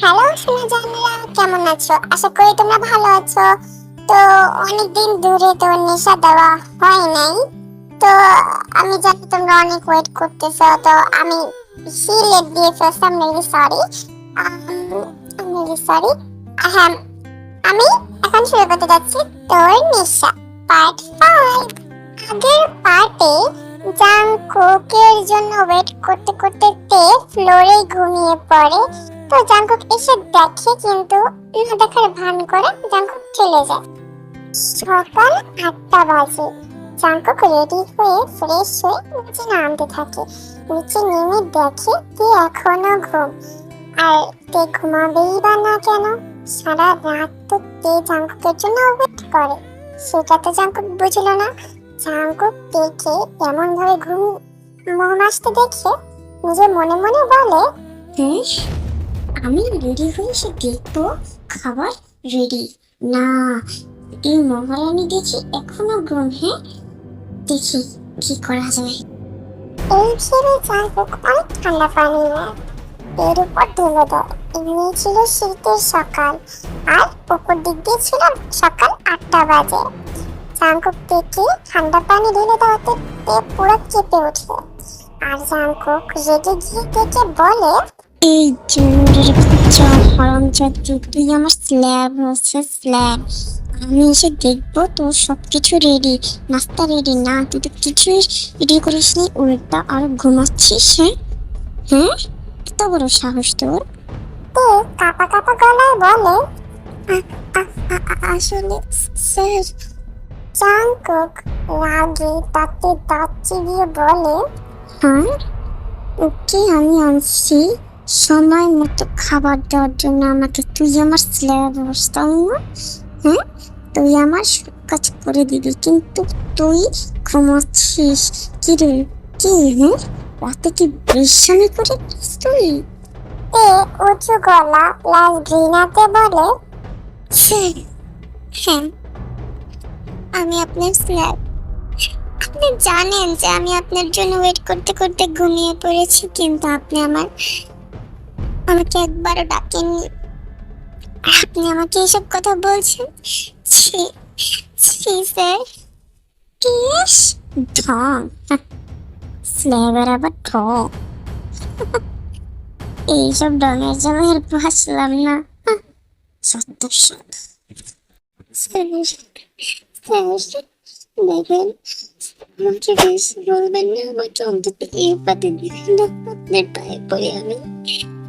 Hello, সোনা জানেরা কেমন আছো? আশা করি তোমরা ভালো আছো। তো, অনেকদিন দূরে তো নেশা দেওয়া হয় নাই। তো, আমি জানি তোমরা অনেক ওয়েট তো, আমি দিয়ে ফেলছি আম সরি আম সরি হ্যাঁ আমি এখন শুরু করতে যাচ্ছি তোর নেশা। পার্ট ফাইভ আগের পার্টে জাংকুকের জন্য ওয়েট করতে করতে তে ফ্লোরে ঘুমিয়ে পড়ে। তো জাংকুক এসে দেখে কিন্তু না দেখার ভান করে জাংকুক চলে যায়। সকাল আটটা বাজে। জাংকুক রেডি হয়ে ফ্রেশ হয়ে নিচে নামতে থাকে। নিচে নেমে দেখে তে এখনও ঘুম। আর তে ঘুমাবেই বা না কেন? সারা রাত তো তে জাংকুকের জন্য ওয়েট করে? সেটা তো জাংকুক বুঝলো না। জাংকুক দেখে এমন ভাবে ঘুম আসতে দেখে নিজে মনে মনে বলে বেশ আমি রেডি হয়ে এসে দেখব খাবার রেডি। না, এই মহারানী দেখি এখনও ঘুম হ্যাঁ দেখি কি করা যায়। এই ভেবে জাংকুক অনেক ঠান্ডা পানি এর উপর ঢেলে দেয় এমনি ছিল শীতের সকাল, আর উপর দিক দিয়ে ছিল সকাল আটটা বাজে। জাংকুক দেখে ঠান্ডা পানি ঢেলে দেওয়াতে পুরো কেঁপে ওঠে। আর জাংকুক রেগে গিয়ে দেখে বলে এই তুই আমার স্ল্যাব হচ্ছে স্ল্যাব আমি এসে দেখব তোর সব কিছু রেডি নাস্তা রেডি না তুই তো কিছুই রেডি করিস নি উল্টা আর ঘুমাচ্ছিস হ্যাঁ? হ্যাঁ? এত বড় সাহস তোর। তে কাপা কাপা গলায় বলে? আ- আ- আসলে স্যার। জাংকুক রাগে দাঁতে দাঁত চিবিয়ে বলে। হ্যাঁ? ওকে আমি আনছি সময় মতো খাবার দেওয়ার জন্য আমাকে তুই আমার স্ল্যাব ব্যবস্থা না? হ্যাঁ? তুই আমার সব কাজ করে দিবি কিন্তু তুই ঘুমাচ্ছিস কি রে? কি হ্যাঁ? রাতে কি বিশ্রামি করে তুই? তে উঁচু গলা লাল ঘৃণাতে বলে। স্যার হ্যাঁ। আমি আপনার স্ল্যাব আপনি জানেন যে আমি আপনার জন্য ওয়েট করতে করতে ঘুমিয়ে পড়েছি কিন্তু আপনি আমার আমাকে একবারও ডাকেননি। আপনি আমাকে এসব কথা বলছেন? স্যার। এইসব ঢঙের জন্য আর না। দেখেন, আমাকে বেশি বলবেন না, আমাকে অন্তত এই দিবেন না। আপনার পায়ে পড়ে আমি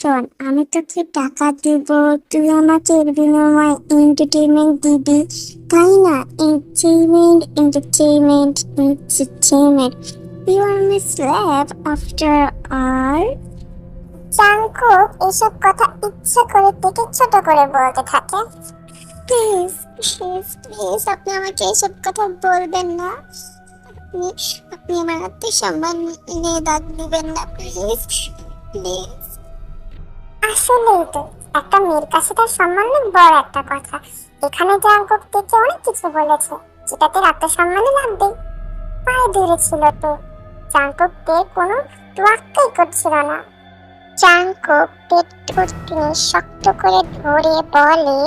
শোন আমি তোকে টাকা দিব তুই আমাকে এর বিনিময়ে এন্টারটেনমেন্ট দিবি। তাই না? Entertainment entertainment entertainment you are my slab after all Jungkook এসব কথা ইচ্ছে করে থেকে ছোট করে বলতে থাকে। প্লিজ প্লিজ প্লিজ আপনি আমাকে এসব কথা বলবেন না। আপনি আপনি আমার হাতে সম্মান নিয়ে দাগ দিবেন না প্লিজ প্লিজ আসলেই তো। একটা মেয়ের কাছে তার সম্মান বড় একটা কথা। এখানে জাঙ্কুক থেকে অনেক কিছু বলেছে, যেটাতে আত্মসম্মানে লাগবে। পায়ে ধরেছিল তো। জাঙ্কুককে কোনো তোয়াক্কাই করছিল না। জাঙ্কুক পেট ঠুটকিনি শক্ত করে ধরে বলে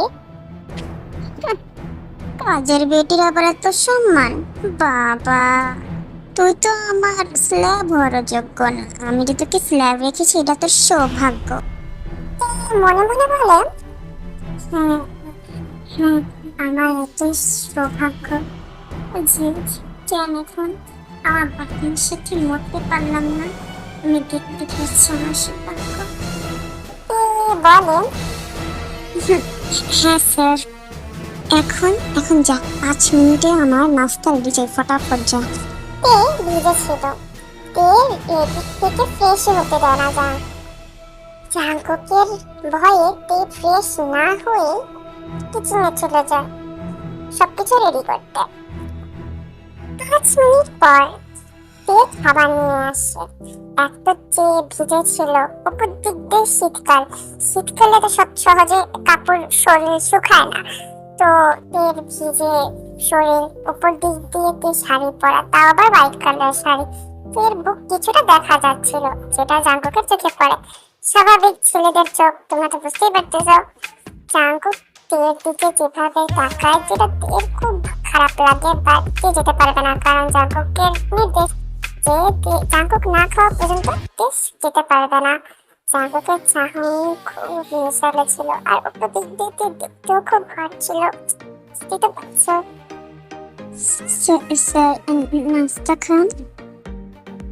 কাজের বেটির আবার এত সম্মান। বাবা, তুই তো আমার স্ল্যাব হওয়ার যোগ্য না। আমি যে তোকে স্ল্যাব রেখেছি, এটা তোর সৌভাগ্য। মনে মনে বলে হ্যাঁ হ্যাঁ আমার এত সৌভাগ্য যে কেন এখন আমার বাকির সাথে মরতে পারলাম না? আমি দেখতে পাচ্ছি আমার সৌভাগ্য বলে হ্যাঁ স্যার, এখন এখন যা পাঁচ মিনিটে আমার নাস্তা রেডি চাই ফটাফট যা তে। ভিজে ছিল তে থেকে ফ্রেশ হতে দেয় না যায় জাঙ্কুকের ভয়ে তে ফ্রেশ না হয়ে কিচেনে চলে যায় সবকিছু রেডি করতে। পাঁচ মিনিট পর তে খাবার নিয়ে আসে। এক তো যে ভিজে ছিল, উপর দিক দিয়ে শীতকাল। শীতকালে তো সব সহজে কাপড় শরীর শুকায় না। তো এর ভিজে শরীর, উপর দিক দিয়ে তে শাড়ি পরা, তাও আবার হোয়াইট কালার শাড়ি। তো এর বুক কিছুটা দেখা যাচ্ছিল, যেটা জাঙ্কুকের চোখে পড়ে। স্বাভাবিক ছেলেদের চোখ, তোমরা তো বুঝতেই পারতেছো। জাঙ্কুক তের দিকে যেভাবে তাকায়, যেটা তের খুব খারাপ লাগে বা তে যেতে পারবে না, কারণ জাঙ্কুকের নির্দেশ যে জাঙ্কুক না খাওয়া পর্যন্ত দেশ যেতে পারবে না। জাঙ্কুকের চাহনি খুব মিশালে ছিল আর উপর দিক দিয়ে তে দেখতেও খুব হট ছিল। বুঝতেই তো পারছ? স্যার নাস্তা খান?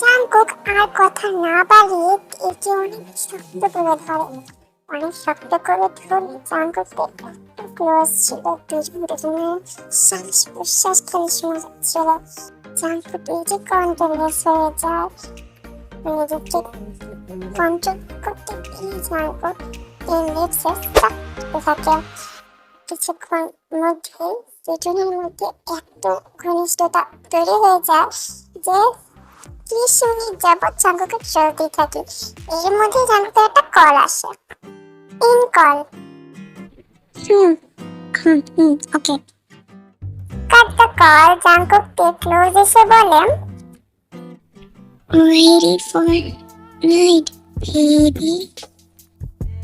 জাঙ্কুক আর কথা না বাড়িয়ে একে অনেক শক্ত করে ধরে। অনেক শক্ত করে ধরে জাঙ্কুকের একটু ক্লোজ ছিল, দুজন দুজনের শ্বাস প্রশ্বাস খেলে শোনা যাচ্ছিল। এই যে কন্ট্রোলেস হয়ে যায়। নিজেকে কন্ট্রোল করতে গিয়ে জাঙ্কুক এই লিপসে থাকে। কিছুক্ষণ মধ্যে দুজনের মধ্যে এত ঘনিষ্ঠতা তৈরি হয়ে যায় যে ত্রিশ মিনিট যাবৎ চলতেই থাকে। এর মধ্যে জাঙ্কুকে একটা কল আসে। In call. Okay. Cut the call? জাঙ্কুককে close এসে বলেন ready for night, baby.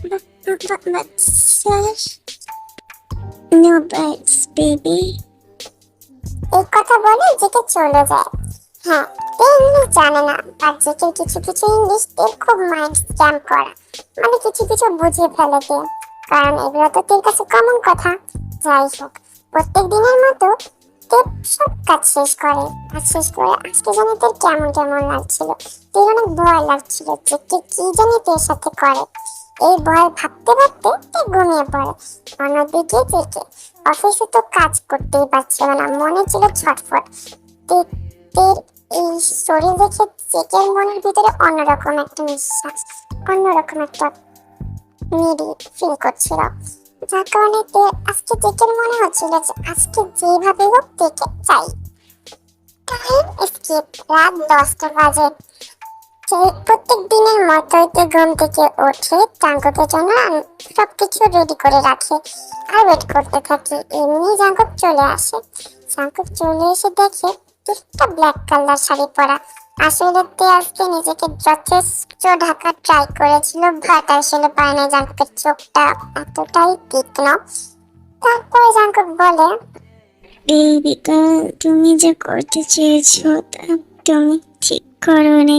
But, but, but, but, No bites, baby. এই কথা বলে জেকে চলে যায়। হ্যাঁ তে ইংলিশ জানে না আর জেকের কিছু কিছু ইংলিশ তের খুব মাইন্ড স্ক্যাম করা। মানে কিছু কিছু বুঝিয়ে ফেলে তে কারণ এগুলো তো তের কাছে কমন কথা। যাই হোক প্রত্যেক দিনের মতো তে সব কাজ শেষ করে। কাজ শেষ করে আজকে জানি তের কেমন কেমন লাগছিল। তের অনেক ভয় লাগছিল যে কে কি জানি তের সাথে করে। এই ভয় ভাবতে ভাবতে তে ঘুমিয়ে পড়ে অন্যদিকে জেকে অফিসে তো কাজ করতেই পারছিল না, মনে ছিল ছটফট। তের এই শরীর দেখে চেকের মনের ভিতরে অন্যরকম একটা নিঃশ্বাস, অন্যরকম একটা মিডি ফিল করছিল। যার কারণে তে আজকে চেকের মনে হচ্ছিল যে আজকে যেভাবে হোক তেকে চাই। টাইম স্কিপ রাত দশটা বাজে। প্রত্যেক দিনের মতোই তে ঘুম থেকে উঠে জাঙ্কুকের জন্য সবকিছু রেডি করে রাখে। আর ওয়েট করতে থাকি, এমনি জাঙ্কুক চলে আসে। জাঙ্কুক চলে এসে দেখে একটা ব্ল্যাক কালার শাড়ি পরা। আসলে তে আজকে নিজেকে যথেষ্ট ঢাকা ট্রাই করেছিল বাট আসলে পায় না জাঙ্কুকের চোখটা এতটাই তীক্ষ্ণ। তারপরে জাঙ্কুক বলে বেবি গার্ল তুমি যে করতে চেয়েছো তা তুমি ঠিক করো নি